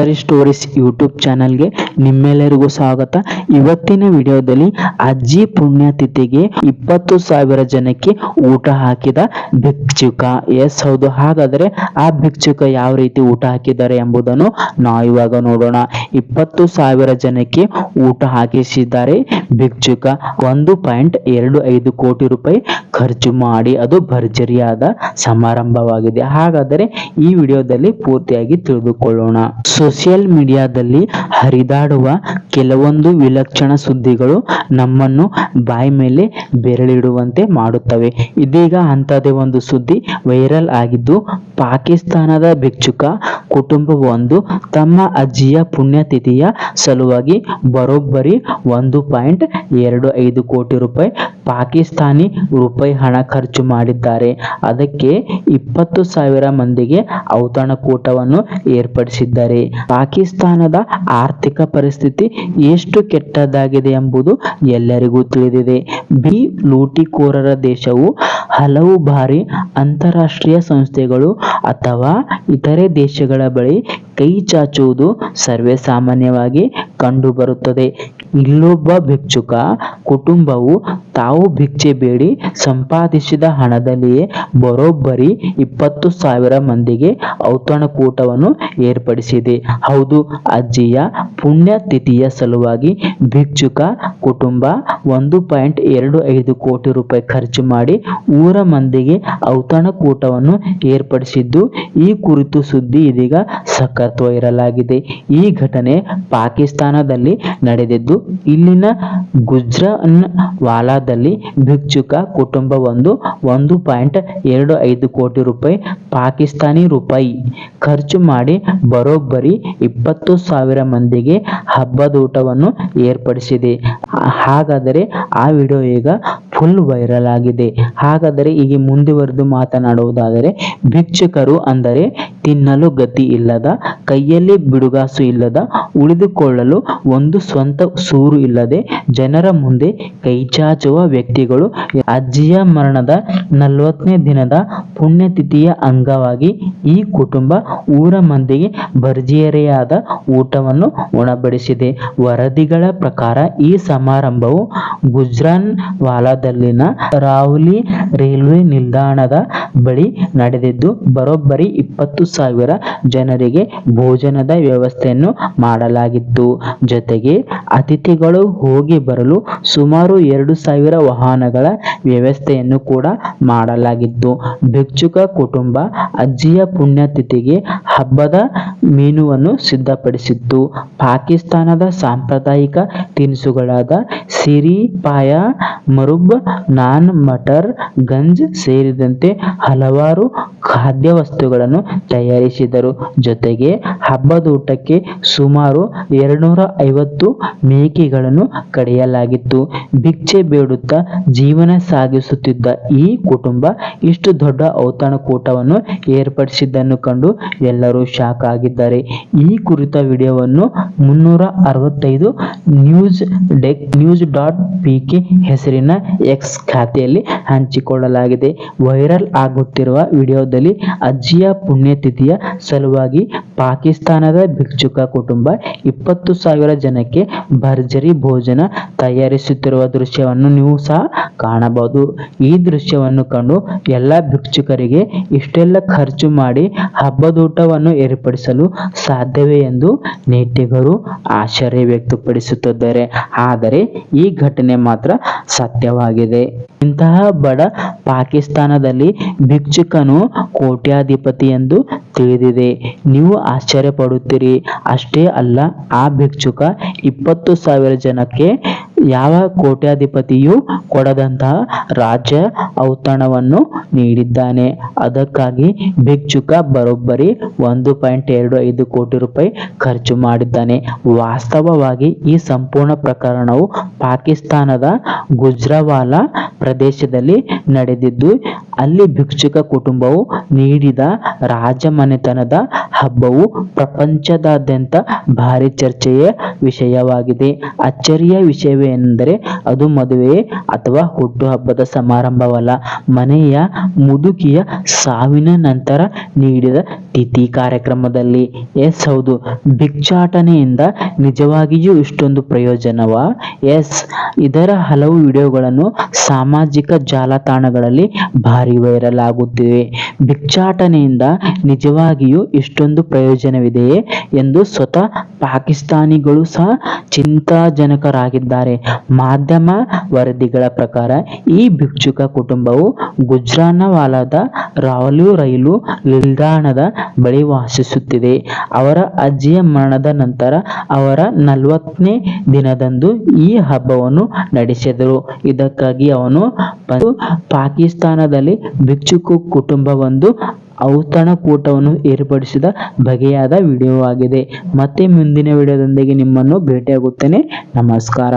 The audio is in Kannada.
ಅಚ್ಚರಿ ಸ್ಟೋರೀಸ್ ಯೂಟ್ಯೂಬ್ ಚಾನಲ್ಗೆ ನಿಮ್ಮೆಲ್ಲರಿಗೂ ಸ್ವಾಗತ. ಇವತ್ತಿನ ವಿಡಿಯೋದಲ್ಲಿ ಅಜ್ಜಿ ಪುಣ್ಯತಿಥಿಗೆ ಇಪ್ಪತ್ತು ಸಾವಿರ ಜನಕ್ಕೆ ಊಟ ಹಾಕಿದ ಭಿಕ್ಷುಕ. ಎಸ್, ಹೌದು. ಹಾಗಾದರೆ ಆ ಭಿಕ್ಷುಕ ಯಾವ ರೀತಿ ಊಟ ಹಾಕಿದ್ದಾರೆ ಎಂಬುದನ್ನು ನಾವು ಇವಾಗ ನೋಡೋಣ. ಇಪ್ಪತ್ತು ಸಾವಿರ ಜನಕ್ಕೆ ಊಟ ಹಾಕಿಸಿದ್ದಾರೆ ಭಿಕ್ಷುಕ. ಒಂದು ಪಾಯಿಂಟ್ ಎರಡು ಐದು ಕೋಟಿ ರೂಪಾಯಿ ಖರ್ಚು ಮಾಡಿ ಅದು ಭರ್ಜರಿಯಾದ ಸಮಾರಂಭವಾಗಿದೆ. ಹಾಗಾದರೆ ಈ ವಿಡಿಯೋದಲ್ಲಿ ಪೂರ್ತಿಯಾಗಿ ತಿಳಿದುಕೊಳ್ಳೋಣ. ಸೋಷಿಯಲ್ ಮೀಡಿಯಾದಲ್ಲಿ ಹರಿದಾಡುವ ಕೆಲವೊಂದು ವಿಲಕ್ಷಣ ಸುದ್ದಿಗಳು ನಮ್ಮನ್ನು ಬಾಯಿ ಮೇಲೆ ಬೆರಳಿಡುವಂತೆ ಮಾಡುತ್ತವೆ. ಇದೀಗ ಅಂಥದ್ದೇ ಒಂದು ಸುದ್ದಿ ವೈರಲ್ ಆಗಿದ್ದು, ಪಾಕಿಸ್ತಾನದ ಭಿಕ್ಷುಕ ಕುಟುಂಬವೊಂದು ತಮ್ಮ ಅಜ್ಜಿಯ ಪುಣ್ಯತಿಥಿಯ ಸಲುವಾಗಿ ಬರೋಬ್ಬರಿ ಒಂದು ಪಾಯಿಂಟ್ ಎರಡು ಐದು ಕೋಟಿ ರೂಪಾಯಿ ಪಾಕಿಸ್ತಾನಿ ರೂಪಾಯಿ ಹಣ ಖರ್ಚು ಮಾಡಿದ್ದಾರೆ. ಅದಕ್ಕೆ ಇಪ್ಪತ್ತು ಸಾವಿರ ಮಂದಿಗೆ ಔತಣಕೂಟವನ್ನು ಏರ್ಪಡಿಸಿದ್ದಾರೆ. ಪಾಕಿಸ್ತಾನದ ಆರ್ಥಿಕ ಪರಿಸ್ಥಿತಿ ಎಷ್ಟು ಕೆಟ್ಟದಾಗಿದೆ ಎಂಬುದು ಎಲ್ಲರಿಗೂ ತಿಳಿದಿದೆ. ಬಿ ಲೂಟಿಕೋರರ ದೇಶವು ಹಲವು ಬಾರಿ ಅಂತಾರಾಷ್ಟ್ರೀಯ ಸಂಸ್ಥೆಗಳು ಅಥವಾ ಇತರೆ ದೇಶಗಳ ಬಳಿ ಕೈ ಚಾಚುವುದು ಸರ್ವೇಸಾಮಾನ್ಯವಾಗಿ ಕಂಡುಬರುತ್ತದೆ. ಇಲ್ಲೊಬ್ಬ ಭಿಕ್ಷುಕ ಕುಟುಂಬವು ತಾವು ಭಿಕ್ಷೆ ಬೇಡಿ ಸಂಪಾದಿಸಿದ ಹಣದಲ್ಲಿಯೇ ಬರೋಬ್ಬರಿ ಇಪ್ಪತ್ತು ಸಾವಿರ ಮಂದಿಗೆ ಔತಣಕೂಟವನ್ನು ಏರ್ಪಡಿಸಿದೆ. ಹೌದು, ಅಜ್ಜಿಯ ಪುಣ್ಯತಿಥಿಯ ಸಲುವಾಗಿ ಭಿಕ್ಷುಕ ಕುಟುಂಬ ಒಂದು ಪಾಯಿಂಟ್ ಎರಡು ಐದು ಕೋಟಿ ರೂಪಾಯಿ ಖರ್ಚು ಮಾಡಿ ಊರ ಮಂದಿಗೆ ಔತಣಕೂಟವನ್ನು ಏರ್ಪಡಿಸಿದ್ದು, ಈ ಕುರಿತು ಸುದ್ದಿ ಇದೀಗ ಸಖತ್ ಇರಲಾಗಿದೆ. ಈ ಘಟನೆ ಪಾಕಿಸ್ತಾನದಲ್ಲಿ ನಡೆದಿದ್ದು ಇಲ್ಲಿನ ಗುಜ್ರಾನ್ ವಾಲಾದಲ್ಲಿ ಭಿಕ್ಷುಕ ಕುಟುಂಬವೊಂದು ಒಂದು ಪಾಯಿಂಟ್ ಎರಡು ಐದು ಕೋಟಿ ರೂಪಾಯಿ ಪಾಕಿಸ್ತಾನಿ ರೂಪಾಯಿ ಖರ್ಚು ಮಾಡಿ ಬರೋಬ್ಬರಿ ಇಪ್ಪತ್ತು ಸಾವಿರ ಮಂದಿಗೆ ಹಬ್ಬದೂಟವನ್ನು ಏರ್ಪಡಿಸಿದೆ. ಹಾಗಾದರೆ ಆ ವಿಡಿಯೋ ಈಗ ಫುಲ್ ವೈರಲ್ ಆಗಿದೆ. ಹಾಗಾದರೆ ಈಗ ಮುಂದುವರೆದು ಮಾತನಾಡುವುದಾದರೆ ಭಿಕ್ಷುಕರು ಅಂದರೆ ತಿನ್ನಲು ಗತಿ ಇಲ್ಲದ, ಕೈಯಲ್ಲಿ ಬಿಡುಗಾಸು ಇಲ್ಲದ, ಉಳಿದುಕೊಳ್ಳಲು ಒಂದು ಸ್ವಂತ ಸೂರು ಇಲ್ಲದೆ ಜನರ ಮುಂದೆ ಕೈಚಾಚುವ ವ್ಯಕ್ತಿಗಳು ಅಜ್ಜಿಯ ಮರಣದ ನಲವತ್ತನೇ ದಿನದ ಪುಣ್ಯತಿಥಿಯ ಅಂಗವಾಗಿ ಈ ಕುಟುಂಬ ಊರ ಮಂದಿಗೆ ಭರ್ಜಿಯರೆಯಾದ ಊಟವನ್ನು ಉಣಬಡಿಸಿದೆ ವರದಿಗಳ ಪ್ರಕಾರ ಈ ಸಮಾರಂಭವು ಗುಜ್ರಾನ್ ವಾಲಾದಲ್ಲಿನ ರಾವ್ಲಿ ರೈಲ್ವೆ ನಿಲ್ದಾಣದ ಬಳಿ ನಡೆದಿದ್ದು, ಬರೋಬ್ಬರಿ ಇಪ್ಪತ್ತು ಸಾವಿರ ಜನರಿಗೆ ಭೋಜನದ ವ್ಯವಸ್ಥೆಯನ್ನು ಮಾಡಲಾಗಿತ್ತು. ಜೊತೆಗೆ ಅತಿಥಿಗಳು ಹೋಗಿ ಬರಲು ಸುಮಾರು ಎರಡು ಸಾವಿರ ವಾಹನಗಳ ವ್ಯವಸ್ಥೆಯನ್ನು ಕೂಡ ಮಾಡಲಾಗಿತ್ತು. ಭಿಕ್ಷುಕ ಕುಟುಂಬ ಅಜ್ಜಿಯ ಪುಣ್ಯತಿಥಿಗೆ ಹಬ್ಬದ ಮೀನುವನ್ನು ಸಿದ್ಧಪಡಿಸಿತ್ತು. ಪಾಕಿಸ್ತಾನದ ಸಾಂಪ್ರದಾಯಿಕ ತಿನಿಸುಗಳಾದ ಸಿರಿ, ಪಾಯ, ಮರುಬ್, ನಾನ್, ಮಟರ್, ಗಂಜ್ ಸೇರಿದಂತೆ ಹಲವಾರು ಖಾದ್ಯ ವಸ್ತುಗಳನ್ನು ತಯಾರಿಸಿದರು. ಜೊತೆಗೆ ಹಬ್ಬದೂಟಕ್ಕೆ ಸುಮಾರು ಎರಡುನೂರ ಐವತ್ತು ಮೇಕೆಗಳನ್ನು ಕಡಿಯಲಾಗಿತ್ತು. ಭಿಕ್ಷೆ ಬೇಡುತ್ತಾ ಜೀವನ ಸಾಗಿಸುತ್ತಿದ್ದ ಈ ಕುಟುಂಬ ಇಷ್ಟು ದೊಡ್ಡ ಔತಣಕೂಟವನ್ನು ಏರ್ಪಡಿಸಿದ್ದನ್ನು ಕಂಡು ಎಲ್ಲರೂ ಶಾಕ್ ಆಗಿದ್ದಾರೆ. ಈ ಕುರಿತ ವಿಡಿಯೋವನ್ನು ಮುನ್ನೂರ ಅರವತ್ತೈದು news deck news dot P K ಹೆಸರಿನ ಎಕ್ಸ್ ಖಾತೆಯಲ್ಲಿ ಹಂಚಿಕೊಳ್ಳಲಾಗಿದೆ. ವೈರಲ್ ಆಗುತ್ತಿರುವ ವಿಡಿಯೋದಲ್ಲಿ ಅಜ್ಜಿಯ ಪುಣ್ಯತಿಥಿಯ ಸಲುವಾಗಿ ಪಾಕಿಸ್ತಾನದ ಭಿಕ್ಷುಕ ಕುಟುಂಬ ಇಪ್ಪತ್ತು ಸಾವಿರ ಜನಕ್ಕೆ ಭರ್ಜರಿ ಭೋಜನ ತಯಾರಿಸುತ್ತಿರುವ ದೃಶ್ಯವನ್ನು ನೀವು ಸಹ ಕಾಣಬಹುದು. ಈ ದೃಶ್ಯವನ್ನು ಕಂಡು ಎಲ್ಲ ಭಿಕ್ಷುಕರಿಗೆ ಇಷ್ಟೆಲ್ಲ ಖರ್ಚು ಮಾಡಿ ಹಬ್ಬದೂಟವನ್ನು ಏರ್ಪಡಿಸಲು ಸಾಧ್ಯವೇ ಎಂದು ನೆಟ್ಟಿಗರು ಆಶ್ಚರ್ಯ ವ್ಯಕ್ತಪಡಿಸುತ್ತಿದ್ದಾರೆ. ಆದರೆ ಈ ಘಟನೆ ಮಾತ್ರ ಸತ್ಯವಾಗಿದೆ. ಇಂತಹ ಬಡ ಪಾಕಿಸ್ತಾನದಲ್ಲಿ ಭಿಕ್ಷುಕನು ಕೋಟ್ಯಾಧಿಪತಿ ಎಂದು ತಿಳಿದಿದೆ. ನೀವು ಆಶ್ಚರ್ಯ ಪಡುತ್ತೀರಿ ಅಷ್ಟೇ ಅಲ್ಲ, ಆ ಭಿಕ್ಷುಕ ಇಪ್ಪತ್ತು ಸಾವಿರ ಜನಕ್ಕೆ ಯಾವ ಕೋಟ್ಯಾಧಿಪತಿಯು ಕೊಡದಂತಹ ರಾಜ್ಯ ಔತಣವನ್ನು ನೀಡಿದ್ದಾನೆ. ಅದಕ್ಕಾಗಿ ಭಿಕ್ಷುಕ ಬರೋಬ್ಬರಿ ಒಂದು ಪಾಯಿಂಟ್ ಎರಡು ಐದು ಕೋಟಿ ರೂಪಾಯಿ ಖರ್ಚು ಮಾಡಿದ್ದಾನೆ. ವಾಸ್ತವವಾಗಿ ಈ ಸಂಪೂರ್ಣ ಪ್ರಕರಣವು ಪಾಕಿಸ್ತಾನದ ಗುಜ್ರವಾಲ ಪ್ರದೇಶದಲ್ಲಿ ನಡೆದಿದ್ದು, ಅಲ್ಲಿ ಭಿಕ್ಷುಕ ಕುಟುಂಬವು ನೀಡಿದ ರಾಜಮನೆತನದ ಹಬ್ಬವು ಪ್ರಪಂಚದಾದ್ಯಂತ ಭಾರಿ ಚರ್ಚೆಯ ವಿಷಯವಾಗಿದೆ. ಅಚ್ಚರಿಯ ವಿಷಯವೇ ಎಂದರೆ ಅದು ಮದುವೆ ಅಥವಾ ಹುಟ್ಟುಹಬ್ಬದ ಸಮಾರಂಭವಲ್ಲ. ಮನೆಯ ಮುದುಕಿಯ ಸಾವಿನ ನಂತರ ನೀಡಿದ ತಿಥಿ ಕಾರ್ಯಕ್ರಮದಲ್ಲಿ. ಎಸ್, ಹೌದು. ಭಿಕ್ಷಾಟನೆಯಿಂದ ನಿಜವಾಗಿಯೂ ಇಷ್ಟೊಂದು ಪ್ರಯೋಜನವಾ? ಎಸ್, ಇದರ ಹಲವು ವಿಡಿಯೋಗಳನ್ನು ಸಾಮಾಜಿಕ ಜಾಲತಾಣಗಳಲ್ಲಿ ಭಾರಿ ವೈರಲ್ ಆಗುತ್ತಿವೆ ಭಿಕ್ಷಾಟನೆಯಿಂದ ನಿಜವಾಗಿಯೂ ಇಷ್ಟೊಂದು ಪ್ರಯೋಜನವಿದೆಯೇ ಎಂದು ಸ್ವತಃ ಪಾಕಿಸ್ತಾನಿಗಳು ಸಹ ಚಿಂತಾಜನಕರಾಗಿದ್ದಾರೆ. ಮಾಧ್ಯಮ ವರದಿಗಳ ಪ್ರಕಾರ ಈ ಭಿಕ್ಷುಕ ಕುಟುಂಬವು ಗುಜ್ರಾನವಾಲಾದ ರಾವಲು ರೈಲು ನಿಲ್ದಾಣದ ಬಳಿ ವಾಸಿಸುತ್ತಿದೆ. ಅವರ ಅಜ್ಜಿಯ ಮರಣದ ನಂತರ ಅವರ ನಲವತ್ತನೇ ದಿನದಂದು ಈ ಹಬ್ಬವನ್ನು ನಡೆಸಿದರು. ಇದಕ್ಕಾಗಿ ಅವನು ಪಾಕಿಸ್ತಾನದಲ್ಲಿ ಭಿಕ್ಷುಕ ಕುಟುಂಬವೊಂದು ಔತಣಕೂಟವನ್ನು ಏರ್ಪಡಿಸಿದ ಬಗೆಯಾದ ವಿಡಿಯೋ ಆಗಿದೆ ಮತ್ತೆ ಮುಂದಿನ ವಿಡಿಯೋದೊಂದಿಗೆ ನಿಮ್ಮನ್ನು ಭೇಟಿಯಾಗುತ್ತೇನೆ. ನಮಸ್ಕಾರ.